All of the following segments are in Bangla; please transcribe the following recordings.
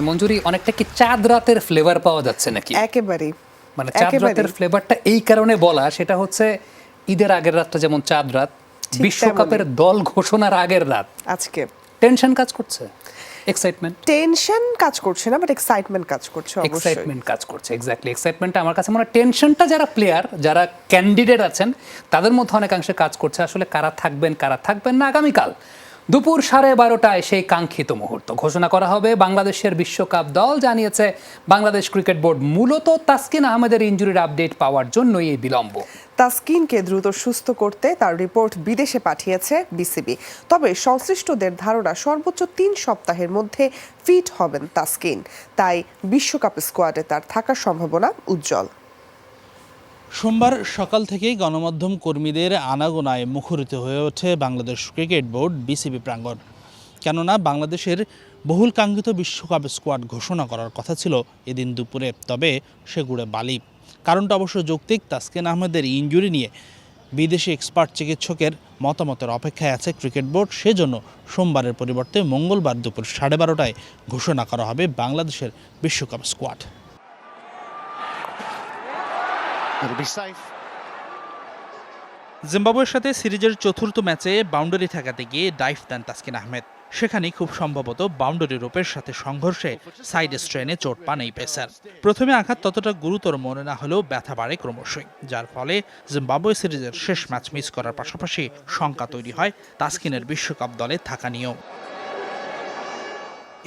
মঞ্জুরি অনেকটা কি চাঁদ রাতের ফ্লেভার পাওয়া যাচ্ছে নাকি? একেবারেই। মানে চাঁদ রাতের ফ্লেভারটা এই কারণে বলা সেটা হচ্ছে ঈদের আগের রাতটা যেমন চাঁদ রাত বিশ্বকাপের দল ঘোষণার আগের রাত। আজকে। টেনশন কাজ করছে? এক্সাইটমেন্ট টেনশন কাজ করছে না বাট এক্সাইটমেন্ট কাজ করছে অবশ্যই। এক্সাইটমেন্ট কাজ করছে এক্স্যাক্টলি এক্সাইটমেন্টটা আমার কাছে মনে টেনশনটা যারা প্লেয়ার যারা ক্যান্ডিডেট আছেন তাদের মধ্যে অনেকাংশে কাজ করছে আসলে কারা থাকবেন কারা থাকবেন না আগামীকাল। দুপুর সাড়ে বারোটায় সেই কাঙ্ক্ষিত মুহূর্ত। ঘোষণা করা হবে, বাংলাদেশের বিশ্বকাপ দল জানিয়েছে, বাংলাদেশ ক্রিকেট বোর্ড মূলত তাসকিন আহমেদের ইনজুরির আপডেট পাওয়ার জন্যই এই বিলম্ব। তাসকিনকে দ্রুত সুস্থ করতে তার রিপোর্ট বিদেশে পাঠিয়েছে বিসিবি। তবে সংশ্লিষ্টদের ধারণা, সর্বোচ্চ তিন সপ্তাহের মধ্যে ফিট হবেন তাসকিন। তাই বিশ্বকাপ স্কোয়াডে তার থাকার সম্ভাবনা উজ্জ্বল। সোমবার সকাল থেকেই গণমাধ্যম কর্মীদের আনাগোনায় মুখরিত হয়ে ওঠে বাংলাদেশ ক্রিকেট বোর্ড বিসিবি প্রাঙ্গণ। কেননা বাংলাদেশের বহুল কাঙ্ক্ষিত বিশ্বকাপ স্কোয়াড ঘোষণা করার কথা ছিল এদিন দুপুরে, তবে সেগুড়ে বালি। কারণটা অবশ্য যৌক্তিক, তাসকিন আহমেদের ইনজুরি নিয়ে বিদেশি এক্সপার্ট চিকিৎসকের মতামতের অপেক্ষায় আছে ক্রিকেট বোর্ড। সেজন্য সোমবারের পরিবর্তে মঙ্গলবার দুপুর সাড়ে বারোটায় ঘোষণা করা হবে বাংলাদেশের বিশ্বকাপ স্কোয়াড। জিম্বাবুয়ের সাথে সিরিজের চতুর্থ ম্যাচে বাউন্ডারি ঠেকাতে গিয়ে ডাইভ দেন তাসকিন আহমেদ। সেখানে খুব সম্ভবত বাউন্ডারি রোপের সাথে সংঘর্ষে সাইড স্ট্রেনে চোট পান এই পেসার। প্রথমে আঘাত ততটা গুরুতর মনে না হলেও ব্যথা বাড়ে ক্রমশই, যার ফলে জিম্বাবুয়ে সিরিজের শেষ ম্যাচ মিস করার পাশাপাশি শঙ্কা তৈরি হয় তাসকিনের বিশ্বকাপ দলে থাকা নিয়েও।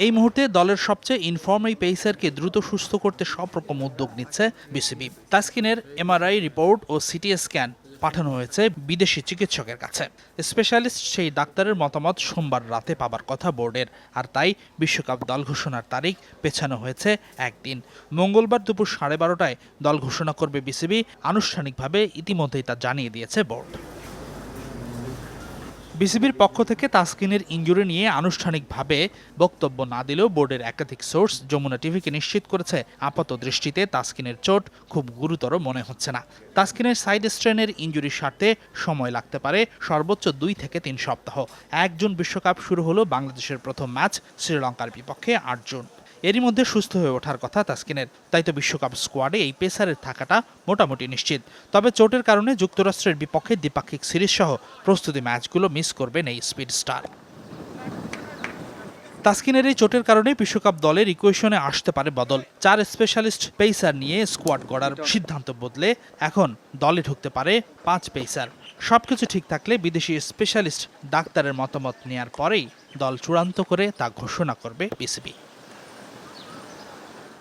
এই মুহূর্তে দলের সবচেয়ে ইনফর্ম এই পেসারকে দ্রুত সুস্থ করতে সব রকম উদ্যোগ নিচ্ছে বিসিবি। তাসকিনের এমআরআই রিপোর্ট ও সিটি স্ক্যান পাঠানো হয়েছে বিদেশি চিকিৎসকের কাছে। স্পেশালিস্ট সেই ডাক্তারের মতামত সোমবার রাতে পাবার কথা বোর্ডের, আর তাই বিশ্বকাপ দল ঘোষণার তারিখ পেছানো হয়েছে একদিন। মঙ্গলবার দুপুর সাড়ে বারোটায় দল ঘোষণা করবে বিসিবি, আনুষ্ঠানিকভাবে ইতিমধ্যেই তা জানিয়ে দিয়েছে বোর্ড। বিসিবির পক্ষ থেকে তাসকিনের ইনজুরি নিয়ে আনুষ্ঠানিকভাবে বক্তব্য না দিলেও বোর্ডের একাধিক সোর্স যমুনা টিভিকে নিশ্চিত করেছে। আপাত দৃষ্টিতে তাসকিনের চোট খুব গুরুতর মনে হচ্ছে না। তাসকিনের সাইড স্ট্রেনের ইনজুরির স্বার্থে সময় লাগতে পারে সর্বোচ্চ দুই থেকে তিন সপ্তাহ। এক জুন বিশ্বকাপ শুরু হলো বাংলাদেশের প্রথম ম্যাচ, শ্রীলঙ্কার বিপক্ষে আট জুন এরই মধ্যে সুস্থ হয়ে ওঠার কথা তাসকিনের। তাই তো বিশ্বকাপ স্কোয়াডে এই পেসারের থাকাটা মোটামুটি নিশ্চিত। তবে চোটের কারণে যুক্তরাষ্ট্রের বিপক্ষে দ্বিপাক্ষিক সিরিজ সহ প্রস্তুতি ম্যাচগুলো মিস করবেন এই স্পিড স্টার। তাসকিনের এই চোটের কারণে বিশ্বকাপ দলের ইকুয়েশনে আসতে পারে বদল। চার স্পেশালিস্ট পেসার নিয়ে স্কোয়াড গড়ার সিদ্ধান্ত বদলে এখন দলে ঢুকতে পারে পাঁচ পেসার। সবকিছু ঠিক থাকলে বিদেশি স্পেশালিস্ট ডাক্তারের মতামত নেয়ার পরেই দল চূড়ান্ত করে তা ঘোষণা করবে বিসিবি।